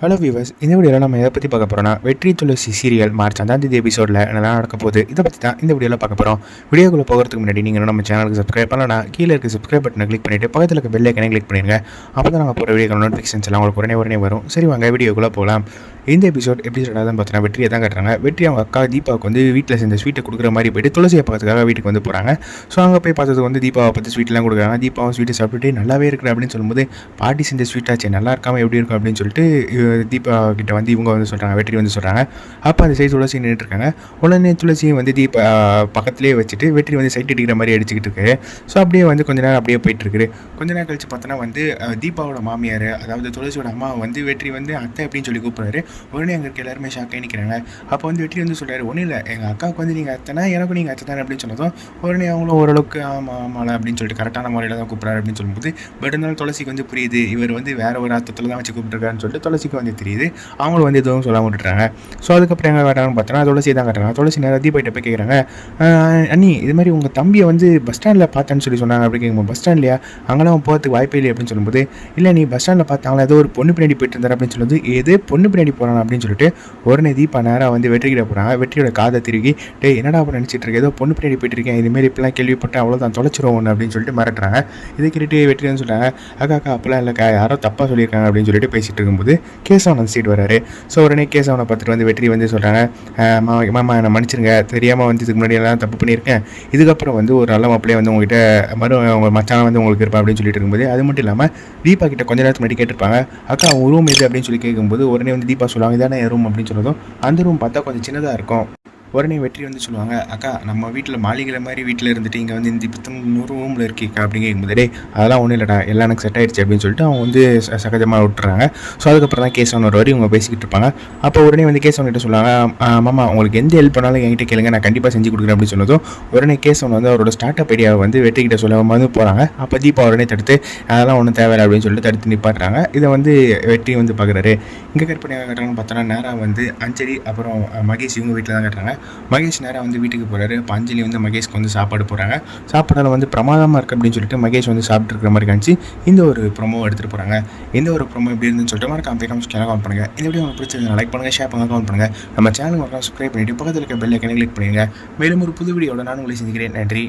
Hello viewers இந்த வீடியோவில் நம்ம எதை பற்றி பார்க்க போகிறோம்னா வெற்றி துளசி சீரியல் மார்ச் அஞ்சாம் தேதி எபிசோடில் என்னெல்லாம் நடக்க போகுது இதை பற்றி தான் இந்த வீடியோவில் பார்க்க போகிறோம் வீடியோக்குள்ளே போகிறதுக்கு முன்னாடி நீங்கள் நம்ம சேனலுக்கு சப்ஸ்கிரைப் பண்ணலாம் கீழே இருக்க சப்ஸ்கிரைப் பட்டனை கிளிக் பண்ணிவிட்டு பக்கத்தில் இருக்க பெல் ஐக்கனை கிளிக் பண்ணிடுங்க அப்போ தான் நாங்கள் போகிற வீடியோ நோட்டிஃபிகேஷன்ஸ் எல்லாம் உங்களுக்கு உடனே உடனே வரும். சரி வாங்க வீடியோக்குள்ளே போகலாம். இந்த எபிசோட் எப்படி சொல்கிறதான் பார்த்தீங்கன்னா வெற்றியை தான் கட்டுறாங்க. வெற்றி அவங்க அக்கா தீபாவுக்கு வந்து வீட்டில் செஞ்ச ஸ்வீட்டை கொடுக்குற மாதிரி போயிட்டு துளசியை பார்க்கறதுக்காக வீட்டுக்கு வந்து போகிறாங்க ஸோ அங்கே போய் பார்த்தது வந்து தீபாவை பார்த்து ஸ்வீட்லாம் கொடுக்குறாங்க. தீபாவை ஸ்வீட்டை சாப்பிட்டுட்டு நல்லாவே இருக்கிற அப்படின்னு சொல்லும்போது பாட்டி செஞ்ச ஸ்வீட்டாச்சு நல்லா இருக்காமல் எப்படி இருக்கும்? அப்படின்னு சொல்லிட்டு தீபா கிட்ட வந்து இவங்க வந்து சொல்கிறாங்க வெற்றி வந்து சொல்கிறாங்க அப்போ அந்த சைடு துளசி நின்றுட்டு இருக்காங்க. உடனே துளசியும் வந்து தீபா பக்கத்துலேயே வச்சுட்டு வெற்றி வந்து சைட் அடிக்கிற மாதிரி அடிச்சுக்கிட்டு இருக்கு. ஸோ அப்படியே வந்து கொஞ்ச நேரம் அப்படியே போயிட்டுருக்குது கொஞ்ச நேரம் கழிச்சு பார்த்தோன்னா வந்து தீபாவோட மாமியார் அதாவது துளசியோட அம்மா வந்து வெற்றி வந்து அத்தை அப்படின்னு சொல்லி கூப்பிடுறாரு. உடனே அங்கே இருக்க எல்லாருமே ஷாக்காக நிற்கிறாங்க அப்போ வந்து வெற்றி வந்து சொல்கிறாரு ஒன்றும் இல்லை. எங்கள் அக்காவுக்கு வந்து நீங்கள் அத்தனை எனக்கும் நீங்கள் அத்தை தானே அப்படின்னு சொன்னதும் உடனே அவங்களும் ஓரளவுக்கு ஆமாம் ஆமாம் அப்படின்னு சொல்லிட்டு கரெக்டான முறையில் தான் கூப்பிட்றாரு அப்படின்னு சொல்லும்போது பட் இருந்தாலும் துளசிக்கு வந்து புரியுது. இவர் வந்து வேறு ஒரு அர்த்தத்தில் தான் வச்சு கூப்பிட்டுருக்காருன்னு சொல்லிட்டு துளசிக்கு வந்து தெரியுது. அவங்களும் வந்து எதுவும் சொல்லாமல் விட்டுறாங்க ஸோ அதுக்கப்புறம் எங்கே காட்டுறாங்கன்னு பார்த்தோன்னா துளசி தான் கட்டுறாங்க. துளசி நேரம் தீபாயிட்ட போய் கேட்குறாங்க அண்ணி இது மாதிரி உங்கள் தம்பியை வந்து பஸ் ஸ்டாண்டில் பார்த்தேன்னு சொல்லி சொன்னாங்க அப்படி கேட்கும்போது பஸ் ஸ்டாண்ட்லையா அங்கெல்லாம் போகிறதுக்கு வாய்ப்பே இல்லை அப்படின்னு சொல்லும்போது இல்லை நீ பஸ் ஸ்டாண்டில் பார்த்தாங்களா ஏதோ ஒரு பொண்ணு பின்னாடி போயிட்டு இருந்தார் அப்படின்னு சொல்லும்போது எது பொண்ணு பின்னாடி போகிறான் அப்படின்னு சொல்லிட்டு உடனே தீபா நேராக வந்து வெற்றிக்கிட்ட போகிறாங்க வெற்றியோட காதை திருகி டே என்னடா அப்போ நினச்சிட்டு இருக்க? ஏதோ பொண்ணு பின்னாடி போயிட்டு இருக்கேன். இதுமாரி இப்பெல்லாம் கேள்விப்பட்டேன் அவ்வளோதான் தொலைச்சிரும் ஒன்று அப்படின்னு சொல்லிட்டு மிரட்டுறாங்க. இதை கேட்டுட்டு வெற்றின்னு சொல்கிறாங்க அக்கா அக்கா அப்பெல்லாம் இல்லைக்கா. யாரோ தப்பாக சொல்லியிருக்காங்க அப்படின்னு சொல்லிட்டு பேசிகிட்டு இருக்கும்போது கேசவன் சீட் வராரு ஸோ உடனே கேசவனை பார்த்துட்டு வந்து வெற்றி வந்து சொல்கிறாங்க மாமா என்னை மன்னிச்சிருங்க. தெரியாமல் வந்து இதுக்கு முன்னாடி எல்லாம் தப்பு பண்ணியிருக்கேன். இதுக்கப்புறம் வந்து ஒரு நல்ல மாப்பிள்ளையே வந்து உங்ககிட்ட மறு உங்க மச்சான வந்து உங்களுக்கு இருப்பா அப்படின்னு சொல்லிட்டு இருக்கும்போது அது மட்டும் இல்லாமல் தீபா கிட்ட கொஞ்ச நேரத்துக்கு முன்னாடி கேட்டிருப்பாங்க அக்கா உன் ரூம் இது அப்படின்னு சொல்லி கேட்கும்போது உடனே வந்து தீபா சொல்லுவாங்க இதானே ரூம் அப்படின்னு சொன்னதும் அந்த ரூம் பார்த்தா கொஞ்சம் சின்னதாக இருக்கும். உடனே வெற்றி வந்து சொல்லுவாங்க அக்கா நம்ம வீட்டில் மாளிகை மாதிரி வீட்டில் இருந்துட்டு இங்கே வந்து இந்த இப்போ நூறு ரூமில் இருக்கீக்கா அப்படின்னு கேட்கும்போது அதெல்லாம் ஒன்றும் இல்லைடா எல்லாம் எனக்கு செட் ஆயிடுச்சு அப்படின்னு சொல்லிட்டு அவங்க வந்து ச- சகஜமாக விட்டுறாங்க. ஸோ அதுக்கப்புறம் தான் கேசவன் ஒரு வரி இவங்க பேசிக்கிட்டு இருப்பாங்க. அப்போ உடனே வந்து கேசவன் கிட்ட சொல்லுவாங்க மாமா உங்களுக்கு எந்த ஹெல்ப் பண்ணாலும் என்கிட்ட கேளுங்க நான் கண்டிப்பாக செஞ்சு கொடுக்குறேன் அப்படின்னு சொன்னதும் உடனே கேசவன் வந்து அவரோட ஸ்டார்ட் அப் ஐடியாவை வந்து வெற்றிக்கிட்ட சொல்ல வந்து போகிறாங்க அப்போ தீபா உடனே தடுத்து அதெல்லாம் ஒன்றும் தேவையில்லை அப்படின்னு சொல்லிட்டு தடுத்து நிப்பாட்டுறாங்க. இதை வந்து வெற்றி வந்து பார்க்குறாரு இங்கே கட் கட்டுறாங்கன்னு பார்த்தோன்னா நேராக வந்து அஞ்சலி அப்புறம் மகேஷ் இவங்க வீட்டில் தான் கட்டுறாங்க. மகேஷ் நேராக வந்து வீட்டுக்கு போகிறாரு இப்போ அஞ்சலி வந்து மகேஷ்க்கு வந்து சாப்பாடு போகிறாங்க சாப்பாடில் வந்து பிரமாதமாக இருக்குது அப்படின்னு சொல்லிட்டு மகேஷ் வந்து சாப்பிட்டு மாதிரி காமிச்சு இந்த ஒரு ப்ரொமோ எடுத்துகிட்டு போகிறாங்க இந்த ஒரு ப்ரொமோ எப்படி இருந்துன்னு சொல்லிட்டு மறக்காம போய் கமெண்ட்ஸ் கமெண்ட் பண்ணுங்கள் இந்த வீடியோ உங்களுக்கு பிடிச்சது லைக் பண்ணுங்கள் ஷேர் பண்ணுங்கள் கமெண்ட் பண்ணுங்கள் நம்ம சேனல் மறக்காம சப்ஸ்கிரைப் பண்ணிவிட்டு பக்கத்தில் இருக்க பெல் ஐக்கனை கிளிக் பண்ணுங்கள் மேலும் ஒரு புது வீடியோட நான் உங்களை சந்திக்கிறேன். நன்றி.